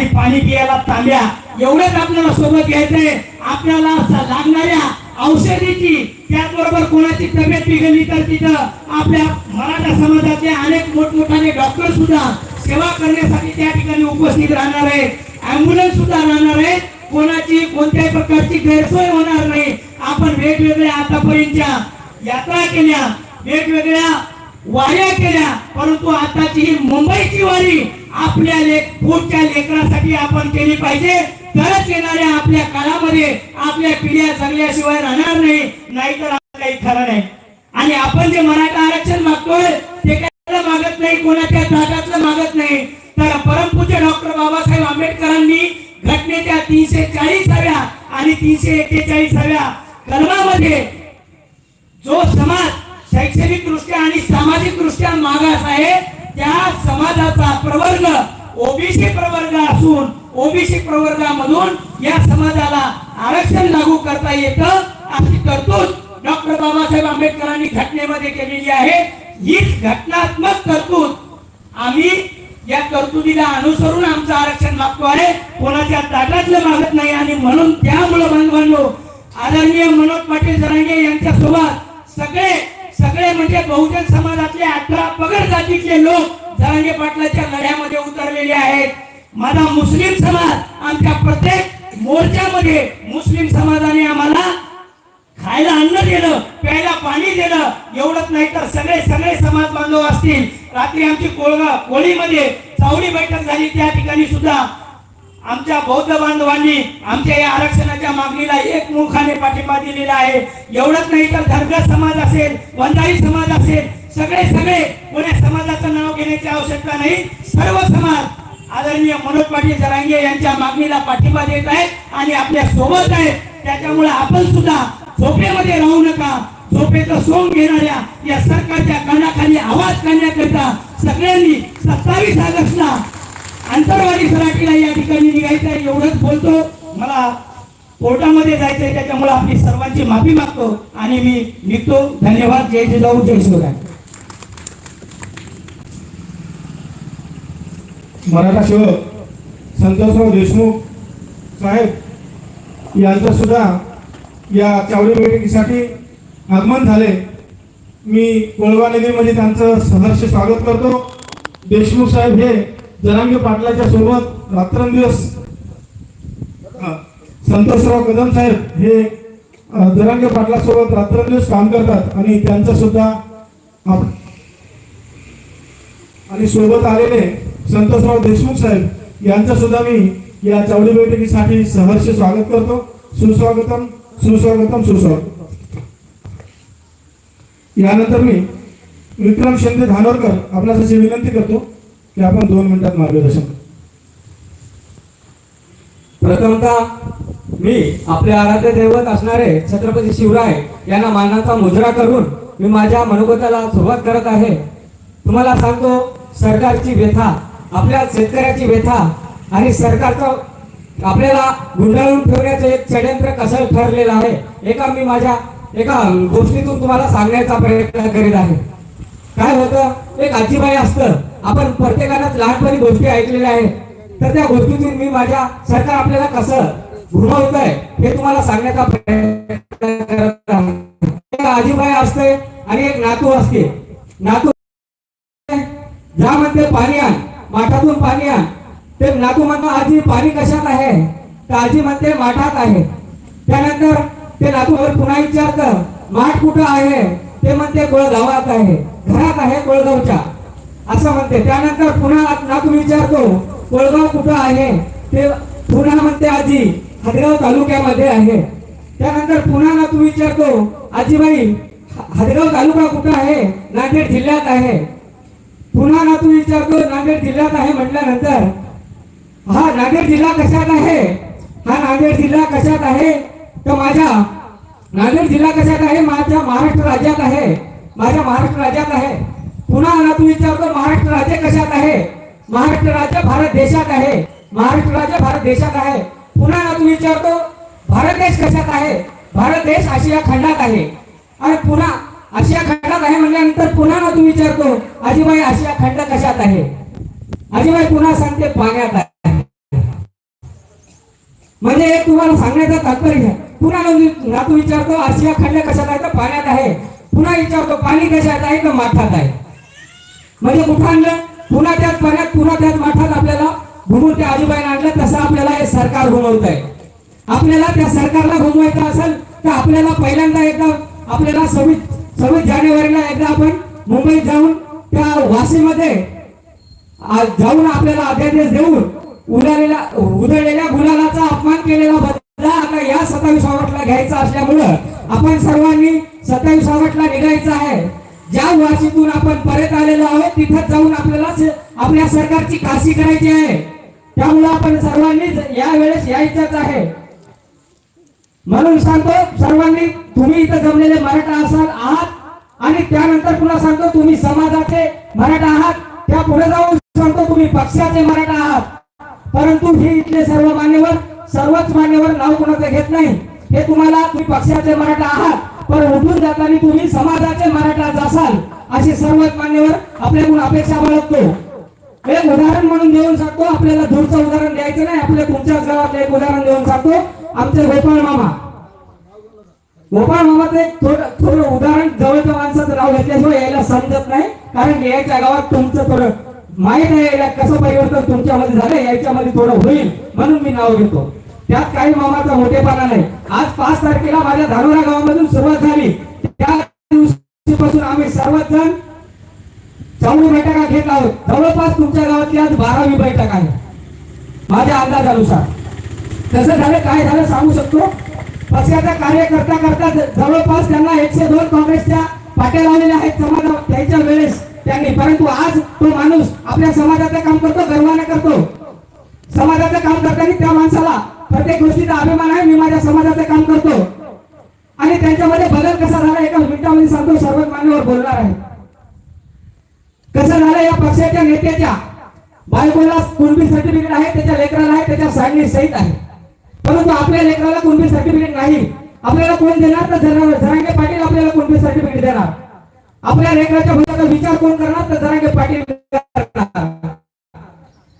आणि पाणी पियाला तांब्या एवढंच आपल्याला सोबत घ्यायचंय आपल्याला लागणाऱ्या औषधीची त्याचबरोबर कोणाची तब्येत बिघडली तर तिथं आपल्या मराठा समाजाचे अनेक मोठमोठाले डॉक्टर सुद्धा सेवा करण्यासाठी त्या ठिकाणी उपस्थित राहणार आहेत. अँब्युलन्स सुद्धा राहणार आहे कोणाची कोणत्याही प्रकारची गैरसोय होणार नाही. आपण वेगवेगळ्या आतापर्यंतच्या यात्रा केल्या वेगवेगळ्या वाऱ्या केल्या परंतु आताची ही मुंबईची वारी आपल्या लेख पुढच्या लेकरासाठी आपण केली पाहिजे. तरच येणाऱ्या आपल्या काळामध्ये आपल्या पिढ्या जगल्याशिवाय राहणार नाही नाहीतर काही खरं नाही. आणि आपण जे मराठा आरक्षण मागतोय ते काय मागत नाही कोणाच्या ताटातलं मागत नाही. तर परमपूज्य डॉक्टर बाबासाहेब आंबेडकरांनी घटनेच्या तीनशे चाळीसाव्या आणि तीनशे एक्केचाळीसाव्या कलमामध्ये जो समाज शैक्षणिक दृष्ट्या आणि सामाजिक दृष्ट्या मागास आहे त्या समाजाचा प्रवर्ग ओबीसी प्रवर्ग असून ओबीसी प्रवर्गामधून या समाजाला आरक्षण लागू करता येतं अशी तरतूद डॉक्टर बाबासाहेब आंबेडकरांनी घटनेमध्ये केलेली आहे. हीच घटनात्मक तरतूद. आम्ही या तरतुदीला अनुसरून आमचं आरक्षण मागतो आहे. कोणाच्या ताटातलं मागत नाही आणि म्हणून त्यामुळं बांधवांनो हो. आदरणीय मनोज पाटील जरांगे यांच्या सोबत सगळे सगळे म्हणजे बहुजन समाजातले अठरा पगड जातीतले लोक जरांगे पाटलाच्या लढ्यामध्ये उतरलेले आहेत. माझा मुस्लिम समाज आमच्या प्रत्येक मोर्चामध्ये मुस्लिम समाजाने आम्हाला खायला अन्न दिलं प्यायला पाणी दिलं. एवढंच नाही तर सगळे सगळे समाज बांधव असतील. रात्री आमची कोळगा कोळीमध्ये चावडी बैठक झाली त्या ठिकाणी सुद्धा आमच्या बौद्ध बांधवांनी आमच्या या आरक्षणाच्या मागणीला एक मुखाने पाठिंबा दिलेला आहे. एवढंच नाही तर धनगर समाज असेल वंजारी समाज असेल सगळे सगळे कोण्या समाजाचं नाव घेण्याची आवश्यकता नाही. सर्व समाज आदरणीय मनोज पाटील जरांगे यांच्या मागणीला पाठिंबा देत आहे आणि आपल्यासोबत आहे त्याच्यामुळे आपण सुद्धा झोपेमध्ये राहू नका. झोपेचं सोंग घेणाऱ्या या सरकारच्या कानाखाली आवाज काढण्याकरिता सगळ्यांनी सत्तावीस ऑगस्टला अंतरवाडी सराठीला या ठिकाणी निघायचं आहे एवढंच बोलतो. मला कोर्टामध्ये जायचंय त्याच्यामुळे आपली सर्वांची माफी मागतो आणि मी निघतो. धन्यवाद. जय जिजाऊ जय शिवराय. मराठा सेवक संतोषराव देशमुख साहेब यांचं सुद्धा या चावडी बैठकीसाठी आगमन झाले. मी कोळवा नदीमध्ये त्यांचं सहर्ष स्वागत करतो. देशमुख साहेब हे जरांगे पाटलाच्या सोबत रात्रंदिवस संतोषराव कदम साहेब हे जनांग जरांगे पाटलासोबत रात्रंदिवस काम करतात आणि त्यांचा सुद्धा आणि सोबत आलेले संतोषराव देशमुख साहेब यांचं सुद्धा मी या चावडी बैठकीसाठी सहर्ष स्वागत करतो. सुस्वागतम सुस्वागतम सुस्वागतम. यानंतर मी विक्रम शिंदे धानोरकर आपल्यासाठी विनंती करतो. की आपण दोन मिनिटात मार्गदर्शन प्रथमतः मी आपले आराध्य दैवत असणारे छत्रपती शिवराय यांना मानाचा मुजरा करून मी माझ्या मनोगताला सुरुवात करत आहे. तुम्हाला सांगतो सरकारची व्यथा आपल्या शेतकऱ्याची व्यथा आणि सरकारचं आपल्याला गुंडाळून ठेवण्याचं एक षडयंत्र कसं ठरलेलं आहे एका मी माझ्या एका गोष्टीतून तुम्हाला सांगण्याचा प्रयत्न करीत आहे. काय होतं? एक आजीबाई असतं आपण प्रत्येकानंच लहानपणी गोष्टी ऐकलेल्या आहेत. तर त्या गोष्टीतून मी माझ्या सरकार आपल्याला कसं घुमवत आहे हे तुम्हाला सांगण्याचा प्रयत्न करत आहे. आजीबाई असते आणि एक नातू असते. नातू ज्या म्हणते पाणी आण माठातून पाणी आण. ते नातू म्हणतो आजी पाणी कशात आहे? तर आजी म्हणते माठात आहे. त्यानंतर ते नातूवर पुन्हा विचारतं माठ कुठं आहे? ते म्हणते गोळगावात आहे. घरात आहे गोळगावच्या. असं म्हणते. त्यानंतर पुन्हा नातू विचारतो कोळगाव कुठं आहे? ते पुन्हा म्हणते आजी हदगाव तालुक्यामध्ये आहे. त्यानंतर पुन्हा नातू विचारतो आजीबाई हदगाव तालुका कुठं आहे? नांदेड जिल्ह्यात आहे. पुन्हा नातू विचारतो नांदेड जिल्ह्यात आहे म्हटल्यानंतर हा नांदेड जिल्हा कशात आहे? हा नांदेड जिल्हा कशात आहे? तर माझ्या नांदेड जिल्हा कशात आहे? माझ्या महाराष्ट्र राज्यात आहे. माझ्या महाराष्ट्र राज्यात आहे. पुन्हा नातू विचारतो महाराष्ट्र राज्य कशात आहे? महाराष्ट्र राज्य भारत देशात आहे. महाराष्ट्र राज्य भारत देशात आहे. पुन्हा नातू विचारतो भारत देश कशात आहे? भारत देश आशिया खंडात आहे. आणि पुन्हा आशिया खंडात आहे म्हणल्यानंतर पुन्हा नातू विचारतो आजीबाई आशिया खंड कशात आहे? आजीबाई पुन्हा सांगते पाण्यात आहे. म्हणजे हे तुम्हाला सांगण्याचं तात्पर्य पुन्हा नातू विचारतो आशिया खंड कशात आहे? तर पाण्यात आहे. पुन्हा विचारतो पाणी कशात आहे? तर माठात आहे. म्हणजे कुठं आणलं? पुन्हा त्याच पाण्यात पुन्हा त्याच माठात आपल्याला घुमून त्या आजूबाईने आणलं तसं आपल्याला हे सरकार घुमवत आहे. आपल्याला त्या सरकारला घुमवायचं असेल तर आपल्याला पहिल्यांदा एकदा आपल्याला सव्वीस सव्वीस जानेवारीला एकदा आपण मुंबईत जाऊन त्या वाशीमध्ये जाऊन आपल्याला अध्यादेश देऊन उडालेला उधळलेल्या गुलालाचा अपमान केलेला बदला आता या सत्तावीस ऑगस्टला घ्यायचा असल्यामुळं आपण सर्वांनी सत्तावीस ऑगस्टला निघायचं आहे. ज्या वाशीतून आपण परत आलेलो आहोत तिथं जाऊन आपल्याला आपल्या सरकारची काशी करायची आहे. त्यामुळे आपण सर्वांनी या वेळेस यायचंच आहे. म्हणून सांगतो सर्वांनी तुम्ही इथं जमलेले मराठा असाल आहात. आणि त्यानंतर पुन्हा सांगतो तुम्ही समाजाचे मराठा आहात. त्या पुढे जाऊन सांगतो तुम्ही पक्षाचे मराठा आहात. परंतु हे इथले सर्व मान्यवर सर्वच मान्यवर नाव कोणाचं घेत नाही. हे तुम्हाला तुम्ही पक्षाचे मराठा आहात. पण उठून जाताना तुम्ही समाजाचे मराठा असाल असे सर्वच मान्यवर आपल्याकडून अपेक्षा बाळगतो. एक उदाहरण म्हणून देऊन सांगतो. आपल्याला दूरचं उदाहरण द्यायचं नाही. आपल्या तुमच्याच गावातलं एक उदाहरण देऊन सांगतो. आमचे गोपाळ मामा. गोपाळ मामाचं एक थोडं थोडं उदाहरण जवळच्या माणसाचं नाव घेतल्याशिवाय यायला समजत नाही. कारण यायच्या गावात तुमचं थोडं माहीत आहे याला कसं परिवर्तन तुमच्यामध्ये झालं याच्यामध्ये थोडं होईल म्हणून मी नाव घेतो. त्यात काही मामाचा मोठेपणा नाही. आज पाच तारखेला माझ्या धानोरा गावामधून सुरुवात झाली. त्या दिवशीपासून आम्ही सर्वच जण चौदा बैठका घेत आहोत. जवळपास तुमच्या गावातली आज बारावी बैठक आहे. माझ्या अंदाजानुसार. तसं झालं काय झालं सांगू शकतो? पक्षाचा कार्य करता करता जवळपास त्यांना एकशे दोन काँग्रेसच्या पाट्या लावलेल्या आहेत. समाजा त्यांच्या वेळेस त्यांनी. परंतु आज तो माणूस आपल्या समाजाचं काम करतो गर्वाने करतो. समाजाचं काम करताना त्या माणसाला प्रत्येक गोष्टीचा अभिमान आहे. मी माझ्या समाजाचं काम करतो. आणि त्यांच्यामध्ये बदल कसा झाला एका मिनिटामध्ये सांगतो. सर्वच मान्यवर बोलणार आहे कसं झालं या पक्षाच्या नेत्याच्या? बायकोला कुणबी सर्टिफिकेट आहे त्याच्या लेकराला आहे त्याच्या साईडने सहित आहे. परंतु आपल्या लेकराला कुणबी सर्टिफिकेट नाही. आपल्याला कोण देणार? तर जरा- जरांगे पाटील आपल्याला कुणबी सर्टिफिकेट देणार. आपल्या लेकराच्या मुलाचा विचार कोण करणार? तर जरांगे पाटील करणार.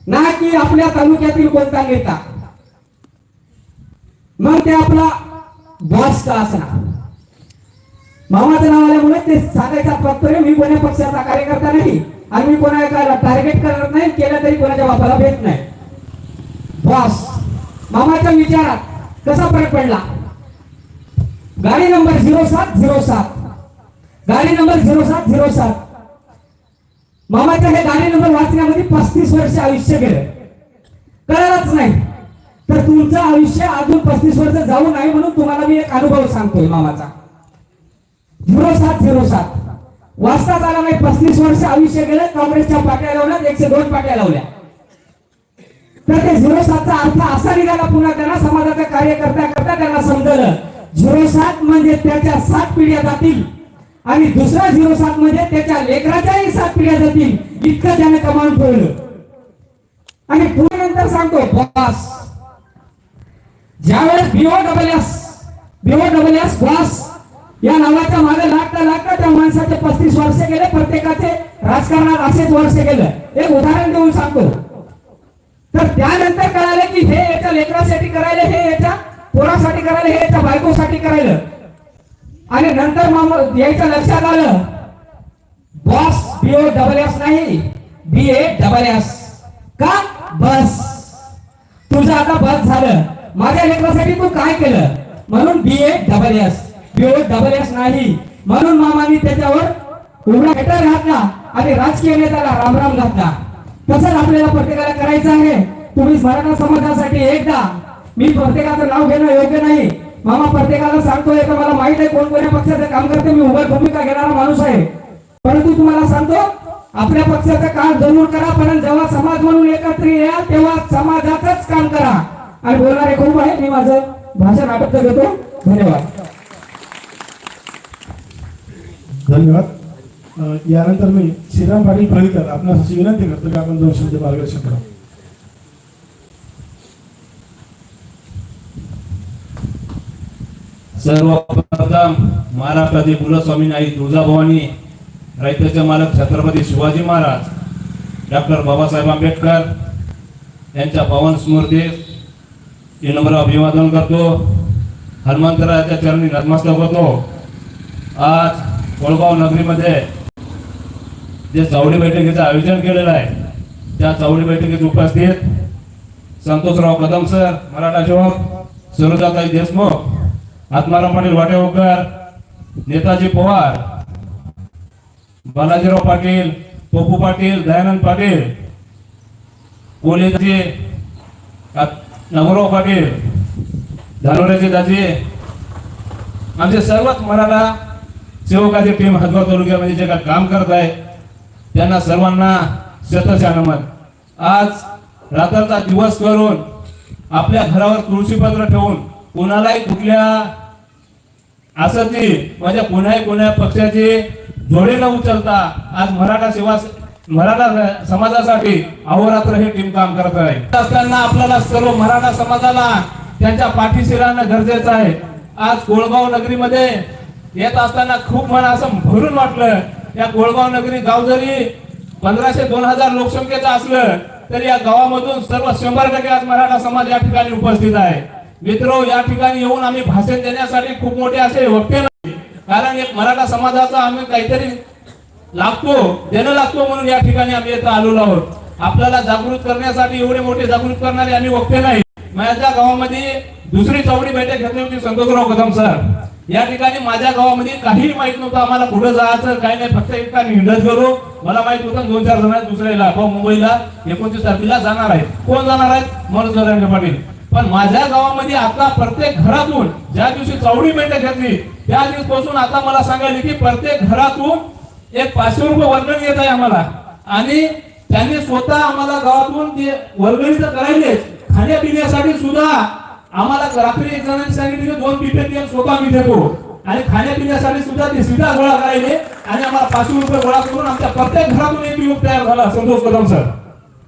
ना की आपल्या तालुक्यातील कोणता नेता. मग ते आपला बॉस का असणार? मामाचं नाव आल्यामुळे ते सांगायचा तात्पर्य मी कोण्या पक्षाचा कार्यकर्ता नाही आणि मी कोणा एका टार्गेट करत नाही केलं तरी कोणाच्या बापाला भेट नाही. बॉस मामाच्या विचारात कसा फरक पडला? गाडी नंबर झिरो सात झिरो सात. गाडी नंबर झिरो सात झिरो सात. मामाच्या हे गाडी नंबर वाचण्यामध्ये पस्तीस वर्ष आयुष्य गेलं. कळलंच नाही. तर तुमचं आयुष्य अजून पस्तीस वर्ष जाऊ नाही म्हणून तुम्हाला मी एक अनुभव सांगतोय मामाचा. झिरो सात झिरो सात वाचताच आला नाही पस्तीस वर्ष आयुष्य गेलं काँग्रेसच्या पाट्या लावल्या एकशे दोन पाट्या लावल्या. तर ते झिरो सातचा अर्थ असा निघाला पुन्हा त्यांना समाजाचं कार्य करता करता त्यांना समजलं. झिरो सात म्हणजे त्याच्या सात पिढ्या जातील. आणि दुसरा झिरो सात म्हणजे त्याच्या लेकराच्याही सात पिढ्या जातील. इतकं त्याने कमावून ठेवलं आणि पुढे नंतर सांगतो बॉस. ज्यावेळेस B O double S B O double S boss या नावाच्या मागे लागता लागता त्या माणसाचे पस्तीस वर्ष गेले प्रत्येकाचे राजकारणात असेच वर्ष गेलं. एक उदाहरण देऊन सांगतो. तर त्यानंतर कळालं की हे याच्या लेकरासाठी करायला हे याच्या पोरासाठी करायला हे याच्या बायकोसाठी करायला. आणि नंतर मामा यायचं लक्षात आलं boss B O double S नाही बी ए डबल एस का? बस. तुझं आता बस झालं. माझ्या लेकरासाठी तू काय केलं? म्हणून B A double S B O double S नाही. म्हणून मामानी त्याच्यावर उघडा हेटर घातला आणि राजकीय नेत्याला रामराम घातला. तसंच आपल्याला प्रत्येकाला करायचं आहे. तुम्ही मराठा समाजासाठी एकदा मी प्रत्येकाचं नाव घेणं योग्य नाही. मामा प्रत्येकाला सांगतोय तर मला माहीत आहे कोण कोणत्या पक्षाचं काम करते मी उभय भूमिका घेणारा माणूस आहे. परंतु तुम्हाला सांगतो आपल्या पक्षाचं काम जरूर करा पण जेव्हा समाज म्हणून एकत्र या तेव्हा समाजाचंच काम करा. आणि बोलणारे खूप आहे मी माझं भाषण आटोपत घेतो. धन्यवाद. धन्यवाद. यानंतर मी श्रीराम पाटील फळीकर आपणास अशी विनंती करतो की आपण दोन शब्द मार्गदर्शन करा. सर्वप्रथम महाराष्ट्राचे कुलस्वामी आई तुळजाभवानी रयतेचे मालक छत्रपती शिवाजी महाराज डॉक्टर बाबासाहेब आंबेडकर यांच्या पावन स्मृती विनम्र अभिवादन करतो. हनुमंतरायाच्या चरणी नतमस्तक होतो. आज कोळगाव नगरीमध्ये जे चौडी बैठकीचं आयोजन केलेलं आहे त्या चौडी बैठकीत उपस्थित संतोषराव कदम सर मराठा चौक सुरजाताई देशमुख आत्माराम पाटील वाटेवकर नेताजी पवार बालाजीराव पाटील पप्पू पाटील दयानंद पाटील कोलेजी नगरराव पाटील धानोऱ्याचे दाजे आमचे सर्वच मराठा सेवकाची टीम हदगाव तालुक्यामध्ये जे काय काम करत आहे त्यांना सर्वांना शतशानमत आज रात्रचा दिवस करून आपल्या घरावर तुळशीपत्र ठेवून कोणालाही कुठल्या असं ती माझ्या म्हणजे कोणाही कोण्या पक्षाची जोडे न उचलता आज मराठा सेवा मराठा समाजासाठी अहोरात्र हे टीम काम करत आहे. असताना आपल्याला सर्व मराठा समाजाला त्यांच्या पाठीशी राहणं गरजेचं आहे. आज कोळगाव नगरीमध्ये येत असताना खूप मला असं भरून वाटलं. या कोळगाव नगरी गाव जरी पंधराशे दोन हजार लोकसंख्येचं असलं तरी या गावामधून सर्व शंभर टक्के आज मराठा समाज या ठिकाणी उपस्थित आहे. मित्र या ठिकाणी येऊन आम्ही भाषण देण्यासाठी खूप मोठे असे वक्ते नाही. कारण एक मराठा समाजाचा आम्ही काहीतरी लागतो देणं लागतो म्हणून या ठिकाणी आम्ही इथं आलेलो आहोत. आपल्याला जागृत करण्यासाठी एवढे मोठे जागृत करणारे आम्ही वक्ते नाही. माझ्या गावामध्ये दुसरी चौडी बैठक घेतली होती संतोषराव कदम सर. या ठिकाणी माझ्या गावामध्ये काहीही माहीत नव्हतं आम्हाला पुढे जायचं काही नाही फक्त एक निर्णय करू मला माहीत होतं दोन चार जण आहेत दुसऱ्याला मुंबईला एकोणतीस तारखेला जाणार आहेत. कोण जाणार आहेत? मनोज नरेंद्र पाटील. पण माझ्या गावामध्ये आता प्रत्येक घरातून ज्या दिवशी चौडी बैठक घेतली त्या दिवसपासून आता मला सांगायला की प्रत्येक घरातून एक पाचशे रुपये वर्गणी येत आहे आम्हाला. आणि त्यांनी स्वतः आम्हाला गावातून ते वर्गणी तर करायलेच. खाण्यापिण्यासाठी सुद्धा आम्हाला रात्री एक जणांनी सांगितले दोन पिपे ते स्वतः मी देतो आणि खाण्यापिण्यासाठी सुद्धा ते सीधा गोळा करायले आणि आम्हाला पाचशे रुपये गोळा करून आमच्या प्रत्येक घरातून एक युवक तयार झाला संतोष कदम सर.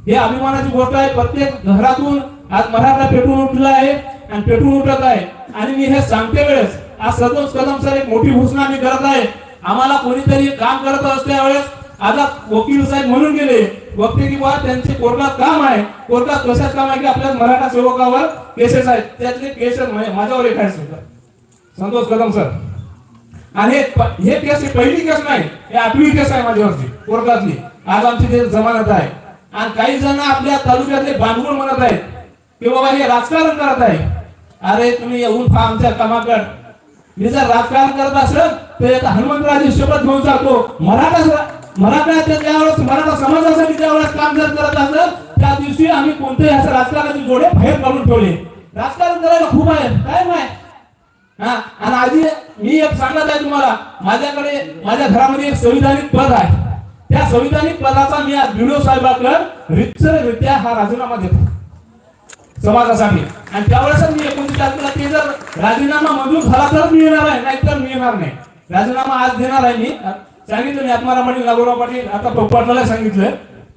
हे अभिमानाची गोष्ट आहे. प्रत्येक घरातून आज मराठा पेटून उठला आहे आणि पेटून उठत आहे. आणि मी हे सांगते वेळेस आज संतोष कदम सर एक मोठी घोषणा मी करत आहे. आम्हाला कोणीतरी काम करत असल्या वेळेस आता वकील साहेब म्हणून गेले. वक्ते की बा त्यांचे कोर्टात काम आहे. कोर्टात कशाच काम आहे की आपल्या मराठा सेवकावर केसेस आहेत. त्यातले केसेस म्हणजे माझ्यावर एक आहे सुद्धा. संतोष कदम सर. आणि हे हे केस पहिली केस नाही हे आठवी केस आहे माझ्यावरची कोर्टातली. आज आमची ते जमानत आहे. आणि काही जण आपल्या तालुक्यातले बांधवून म्हणत आहेत. की बाबा हे राजकारण करत आहे अरे तुम्ही येऊन आमच्या कामाकड. मी जर राजकारण करत असेल तर आता हनुमंतराजी शपथ घेऊन सांगतो मराठा मराठा ज्यावेळेस मराठा समाजासाठी ज्यावेळेस काम जर करत असेल त्या दिवशी आम्ही कोणत्याही असं राजकारणाचे जोडे बाहेर काढून ठेवले. राजकारण करायला खूप आहे. काय माहिती? हा आणि आधी मी एक सांगत आहे तुम्हाला माझ्याकडे माझ्या घरामध्ये एक संविधानिक पद आहे. त्या संविधानिक पदाचा मी आज व्हिडिओ साहेबाकडे रितसररित्या हा राजीनामा देतो समाजासाठी. आणि त्यावेळेस मी एकोणतीस तारखेला ते जर राजीनामा मंजूर झाला तर मी येणार आहे नाहीतर मी येणार नाही. राजीनामा आज देणार आहे मी. सांगितलं मी आत्माराम पाटील नागोराव पाटील आता पप्पाला सांगितलं.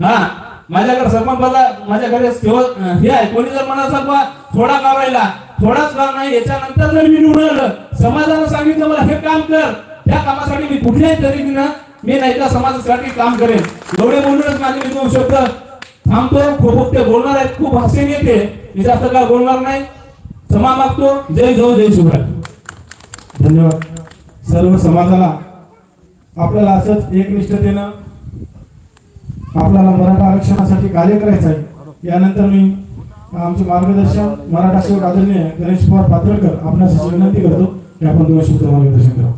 हा माझ्याकडे सरपंच पदा माझ्या घरी हे आहे. कोणी जर म्हणा सरपा थोडा काळ राहिला? थोडाच काळ नाही? याच्यानंतर जर मी निवडून आलं समाजानं सांगितलं मला हे काम कर. त्या कामासाठी मी कुठल्याही तऱ्हेनं मी नाही तर समाजासाठी काम करेन. एवढे बोलूनच माझे मी दोन शब्द थांबतो. खूप ते बोलणार आहेत. खूप हसेन येते. मी जास्त काळ बोलणार नाही. क्षमा मागतो. जय जो जय शिवराय. धन्यवाद. सर्व समाजाला आपल्याला असंच एकनिष्ठतेनं आपल्याला मराठा आरक्षणासाठी कार्य करायचं आहे. यानंतर मी आमचे मार्गदर्शन मराठा सेवक आदरणीय गणेश पवार पात्रकर आपणास विनंती करतो की आपण दोन शब्द मार्गदर्शन करा.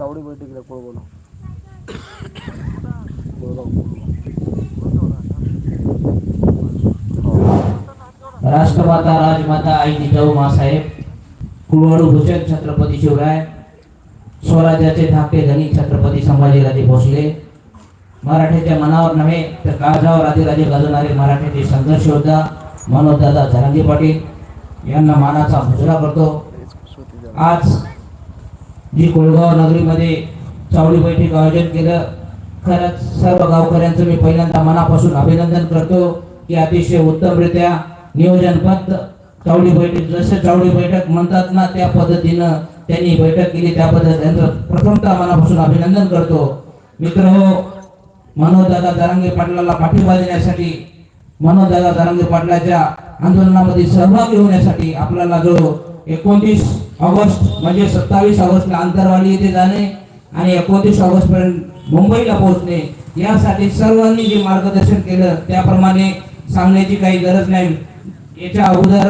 राष्ट्रमाता राजमाता आई जिजाऊ मासाहेब कुळवाडू भूषण छत्रपती शिवराय स्वराज्याचे धाकटे धनी छत्रपती संभाजीराजे भोसले. मराठ्याच्या मनावर नव्हे तर काळजावर आदिराजे गाजवणारे मराठ्याचे संघर्ष योद्धा मनोजदादा झरंगे पाटील यांना मानाचा मुजरा करतो आज जी कोळगाव नगरीमध्ये चावडी बैठक आयोजन केलं. खरंच सर्व गावकऱ्यांचं मी पहिल्यांदा मनापासून अभिनंदन करतो की अतिशय उत्तमरित्या नियोजनबद्ध चावडी बैठक जसे चावडी बैठक म्हणतात ना त्या पद्धतीनं त्यांनी बैठक केली. त्या पद्धतीने त्यांचं प्रथमतः मनापासून अभिनंदन करतो. मित्र हो मनोजदादा दरांगे पाटलाला पाठिंबा देण्यासाठी मनोजदादा दरांगे पाटलाच्या आंदोलनामध्ये सहभागी होण्यासाठी आपल्याला जो एकोणतीस ऑगस्ट म्हणजे सत्तावीस ऑगस्टला आंतरवाली येथे जाणे आणि एकोणतीस ऑगस्ट पर्यंत मुंबईला पोहोचणे यासाठी सर्वांनी जे मार्गदर्शन केलं त्याप्रमाणे सांगण्याची काही गरज नाही. याच्या अगोदर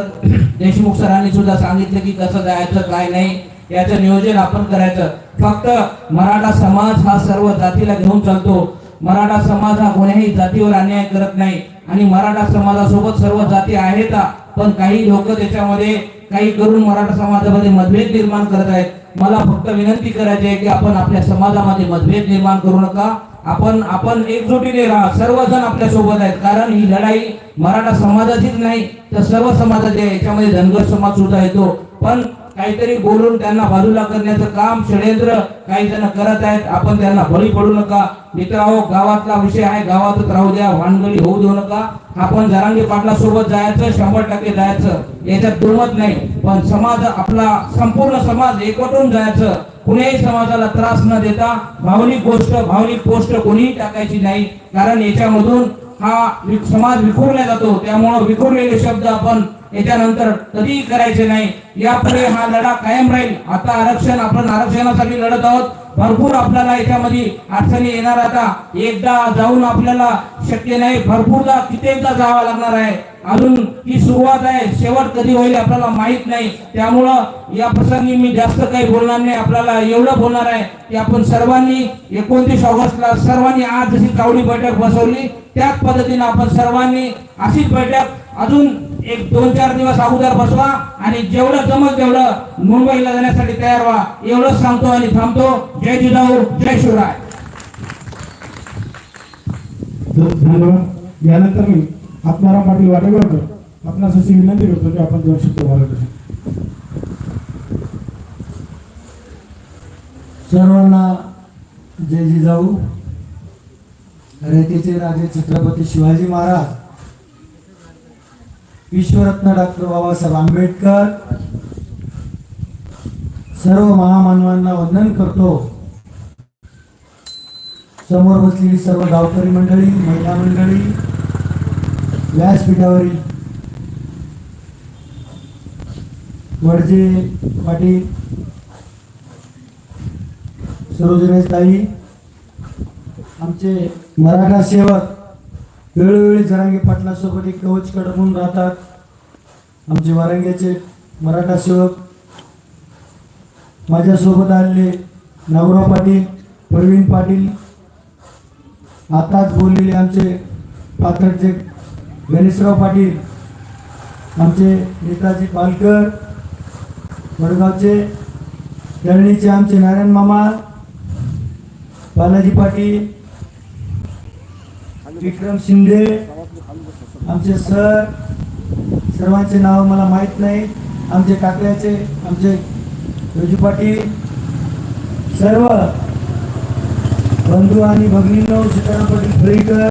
देशमुख सरांनी सुद्धा सांगितलं की कसं जायचं काय नाही याचं नियोजन आपण करायचं. फक्त मराठा समाज हा सर्व जातीला घेऊन चालतो. मराठा समाज हा कोण्याही जातीवर अन्याय करत नाही. आणि मराठा समाजासोबत सर्व जाती आहेत पण काही लोक त्याच्यामध्ये काही करून मराठा समाजामध्ये मतभेद निर्माण करत आहेत. मला फक्त विनंती करायची आहे की आपण आपल्या समाजामध्ये मतभेद निर्माण करू नका. आपण आपण एकजुटीने राहा. सर्वजण आपल्यासोबत आहेत. कारण ही लढाई मराठा समाजाचीच नाही तर सर्व समाजाची आहे याच्यामध्ये धनगर समाज सुद्धा येतो. पण काहीतरी बोलून त्यांना बाजूला करण्याचं काम षडयंत्र काही जण करत आहेत. आपण त्यांना बळी पडू नका. मित्रांनो गावातला विषय आहे गावातच राहू द्या भानगडी होऊ देऊ नका. आपण जरांगी पाटला सोबत जायचं शंभर टक्के जायचं. याच्यात दुमत नाही. पण समाज आपला संपूर्ण समाज एकवटून जायचं. कुणीही समाजाला त्रास न देता भावनिक गोष्ट भावनिक पोस्ट कोणीही टाकायची नाही. कारण याच्यामधून हा समाज विखुरला जातो. त्यामुळं विखुरलेले शब्द आपण याच्यानंतर कधीही करायचे नाही. यापुढे हा लढा कायम राहील. आता आरक्षण आपण आरक्षणासाठी लढत आहोत. भरपूर आपल्याला याच्यामध्ये अडचणी येणार आता. एकदा जाऊन आपल्याला शक्य नाही. भरपूरदा कित्येकदा जावं लागणार आहे. अजून ही सुरुवात आहे. शेवट कधी होईल आपल्याला माहीत नाही. त्यामुळं या प्रसंगी मी जास्त काही बोलणार नाही. आपल्याला एवढं बोलणार आहे की आपण सर्वांनी एकोणतीस ऑगस्टला सर्वांनी आज जशी चावडी बैठक बसवली त्याच पद्धतीने आपण सर्वांनी अशीच बैठक अजून एक दोन चार दिवस अगोदर बसवा आणि जेवढं जमल तेवढं मुंबईला जाण्यासाठी तयार व्हा. एवढंच सांगतो आणि थांबतो. जय जिजाऊ जय शिवराय. धन्यवाद यानंतर मी आत्माराम पाटील वाटेगावकर आपणास अशी विनंती करतो की आपण दोन शब्द सर्वांना जय जिजाऊ. रयतेचे राजे छत्रपती शिवाजी महाराज. विश्वरत्न डॉक्टर बाबासाहेब आंबेडकर. सर्व महामानवांना वंदन करतो. समोर बसलेली सर्व गावकरी मंडळी महिला मंडळी व्यासपीठावरील वडजे पाटील सरोजनेताई आमचे मराठा सेवक वेळोवेळी जरांगे पाटलासोबत एक कवच कडवून राहतात. आमचे वारंग्याचे मराठा सेवक माझ्यासोबत आलेले नागराव पाटील प्रवीण पाटील आताच बोललेले आमचे पाथरचे गणेशराव पाटील आमचे नेताजी पालकर वडगावचे दळणीचे आमचे नारायण मामा बालाजी पाटील विक्रम शिंदे आमचे सर सर्वांचे नाव मला माहीत नाही. आमचे काकड्याचे आमचे रजू पाटील सर्व बंधू आणि भगिनींनो सीताराम पाटील